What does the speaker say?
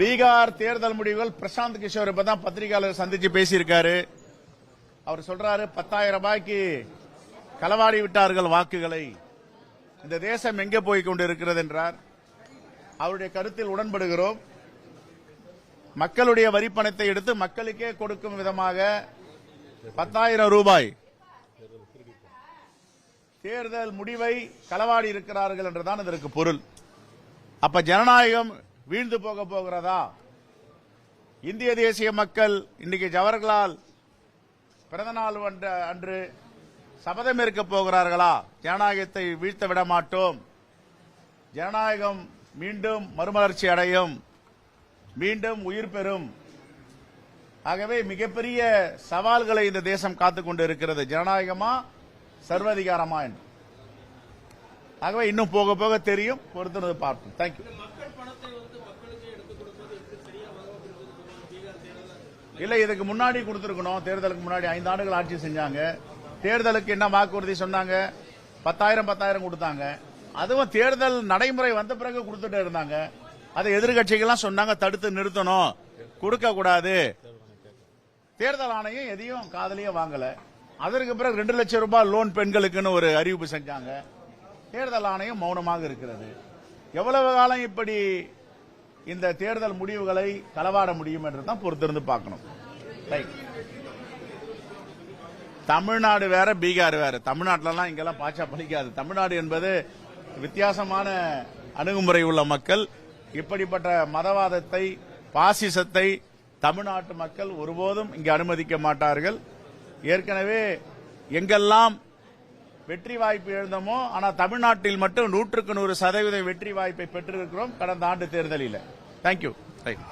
பீகார் தேர்தல் முடிவுகள் பிரசாந்த் கிஷோர் இப்பதான் பத்திரிகையாளர் சந்திச்சு பேசியிருக்காரு. அவர் சொல்றாரு பத்தாயிரம் ரூபாய்க்கு களவாடி விட்டார்கள் வாக்குகளை. இந்த தேசம் எங்கே போய் கொண்டிருக்கிறது என்றார். அவருடைய கருத்தில் உடன்படுகிறோம். மக்களுடைய வரிப்பணத்தை எடுத்து மக்களுக்கே கொடுக்கும் விதமாக பத்தாயிரம் ரூபாய். தேர்தல் முடிவை களவாடி இருக்கிறார்கள் என்றுதான் இதற்கு பொருள். அப்ப ஜனநாயகம் வீழ்ந்து போக போகிறதா? இந்திய தேசிய மக்கள் இன்னைக்கு ஜவஹர்லால் பிறந்த நாள் அன்று- அன்று சபதம் இருக்க போகிறார்களா? ஜனநாயகத்தை வீழ்த்த விட மாட்டோம். ஜனநாயகம் மீண்டும் மறுமலர்ச்சி அடையும். மீண்டும் உயிர் பெறும். ஆகவே மிகப்பெரிய சவால்களை இந்த தேசம் காத்துக்கொண்டு இருக்கிறது ஜனநாயகமா சர்வதிகாரமா என்று. ஆகவே இன்னும் போக போக தெரியும். பொறுத்துனது பார்ப்போம். தேங்க்யூ இல்ல இதுக்கு முன்னாடி கொடுத்திருக்கணும். தேர்தலுக்கு முன்னாடி ஐந்து ஆண்டுகள் ஆட்சி செஞ்சாங்க. தேர்தலுக்கு என்ன வாக்குறுதி சொன்னாங்க? பத்தாயிரம் பத்தாயிரம் கொடுத்தாங்க. அதுவும் தேர்தல் நடைமுறை வந்த பிறகு கொடுத்துட்டே இருந்தாங்க. அதை எதிர்கட்சிகள்லாம் சொன்னாங்க தடுத்து நிறுத்தணும். கொடுக்க கூடாது. தேர்தல் ஆணையம் எதையும் காதலியே வாங்கல. அதற்கு பிறகு ரெண்டு லட்சம் ரூபாய் லோன் பெண்களுக்குன்னு ஒரு அறிவிப்பு செஞ்சாங்க. தேர்தல் ஆணையம் மௌனமாக இருக்கிறது. எவ்வளவு காலம் இப்படி இந்த தேர்தல் முடிவுகளை களவாட முடியும் என்று தான் பொறுத்திருந்து பார்க்கணும். தமிழ்நாடு வேற பீகார் வேற. தமிழ்நாட்டிலலாம் இங்கெல்லாம் பாச்சா பழிக்காது தமிழ்நாடு என்பது வித்தியாசமான அணுகுமுறை உள்ள மக்கள். இப்படிப்பட்ட மதவாதத்தை பாசிசத்தை தமிழ்நாட்டு மக்கள் ஒருபோதும் இங்கு அனுமதிக்க மாட்டார்கள். ஏற்கனவே எங்கெல்லாம் வெற்றி வாய்ப்பு எழுந்தமோ ஆனால் தமிழ்நாட்டில் மட்டும் நூற்றுக்கு நூறு சதவீத வெற்றி வாய்ப்பை பெற்றிருக்கிறோம் கடந்த ஆண்டு தேர்தலில். Thank you right